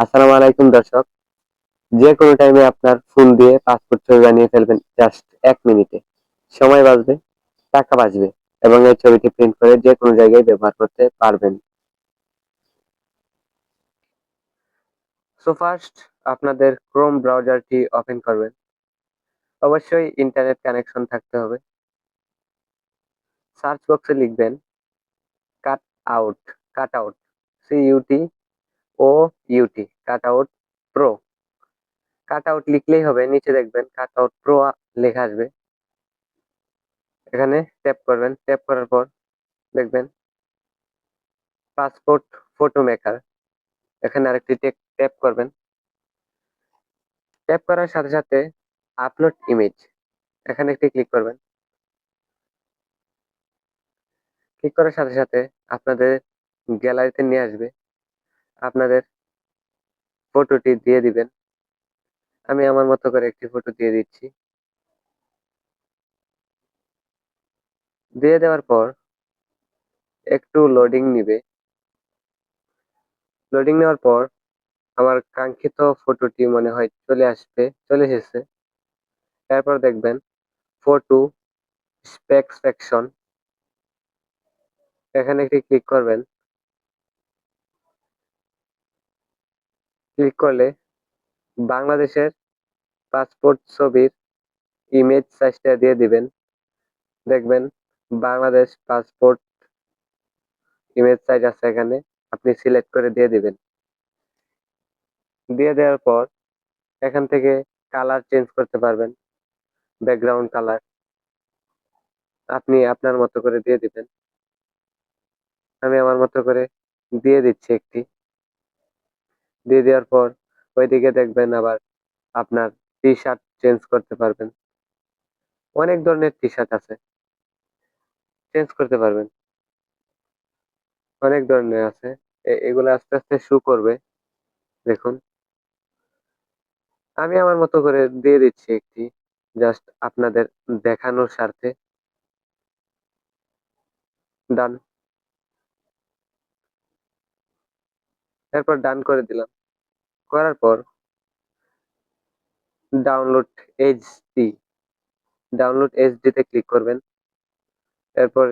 আসসালামু আলাইকুম দর্শক। যে কোনো টাইমে আপনার ফোন দিয়ে পাসপোর্ট ছবি বানিয়ে ফেলবেন জাস্ট এক মিনিটে সময় বাঁচবে, টাকা বাঁচবে এবং এই ছবিটি প্রিন্ট করে যে কোনো জায়গায় ব্যবহার করতে পারবেন। সো ফার্স্ট আপনাদের ক্রোম ব্রাউজারটি ওপেন করবেন। অবশ্যই ইন্টারনেট কানেকশন থাকতে হবে। সার্চ বক্সে লিখবেন cut out cut out C UT O UT cut out pro cut out লিখলেই হবে, নিচে দেখবেন কাট আউট প্রো লেখা আসবে। এখানে ট্যাপ করবেন ট্যাপ করার পর দেখবেন পাসপোর্ট ফটো মেকার এখানে আরেকটি ট্যাপ করবেন। ট্যাপ করার সাথে সাথে আপলোড ইমেজ এখানে একটি ক্লিক করবেন। ক্লিক করার সাথে সাথে আপনাদের গ্যালারিতে নিয়ে আসবে। আপনাদের ফটোটি দিয়ে দিবেন। আমি আমার মতো করে একটি ফটো দিয়ে দিচ্ছি। দিয়ে দেওয়ার পর একটু লোডিং নিবে। লোডিং নেওয়ার পর আমার কাঙ্ক্ষিত ফটোটি মনে হয় চলে আসবে, চলে এসেছে। এরপর দেখবেন ফটো স্পেকসপেকশন এখানে একটি ক্লিক করবেন। ক্লিক করলে বাংলাদেশের পাসপোর্ট ছবির ইমেজ সাইজটা দিয়ে দিবেন। দেখবেন বাংলাদেশ পাসপোর্ট ইমেজ সাইজ আছে এখানে, আপনি সিলেক্ট করে দিয়ে দিবেন। দিয়ে দেওয়ার পর এখান থেকে কালার চেঞ্জ করতে পারবেন ব্যাকগ্রাউন্ড কালার আপনি আপনার মতো করে দিয়ে দিবেন। আমি আমার মতো করে দিয়ে দিচ্ছি একটি। দিয়ে দেওয়ার পর ওইদিকে দেখবেন আবার আপনার টি শার্ট চেঞ্জ করতে পারবেন। অনেক ধরনের টি শার্ট আছে। চেঞ্জ করতে পারবেন। অনেক ধরনের আছে। এগুলো আস্তে আস্তে শু করবে। দেখুন। আমি আমার মতো করে দিয়ে দিচ্ছি একটি জাস্ট আপনাদের দেখানোর স্বার্থে। ডান এরপর ডান করে দিলাম। করার পর ডাউনলোড এইচডি ডাউনলোড এইচডিতে ক্লিক করবেন। এরপর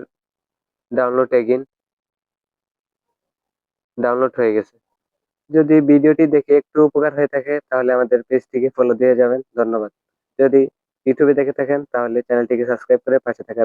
ডাউনলোড এগিন ডাউনলোড হয়ে গেছে। যদি ভিডিওটি দেখে একটু উপকার হয়ে থাকে, তাহলে আমাদের পেজটিকে ফলো দিয়ে যাবেন। ধন্যবাদ। যদি ইউটিউবে দেখে থাকেন, তাহলে চ্যানেলটিকে সাবস্ক্রাইব করে পাশে থাকা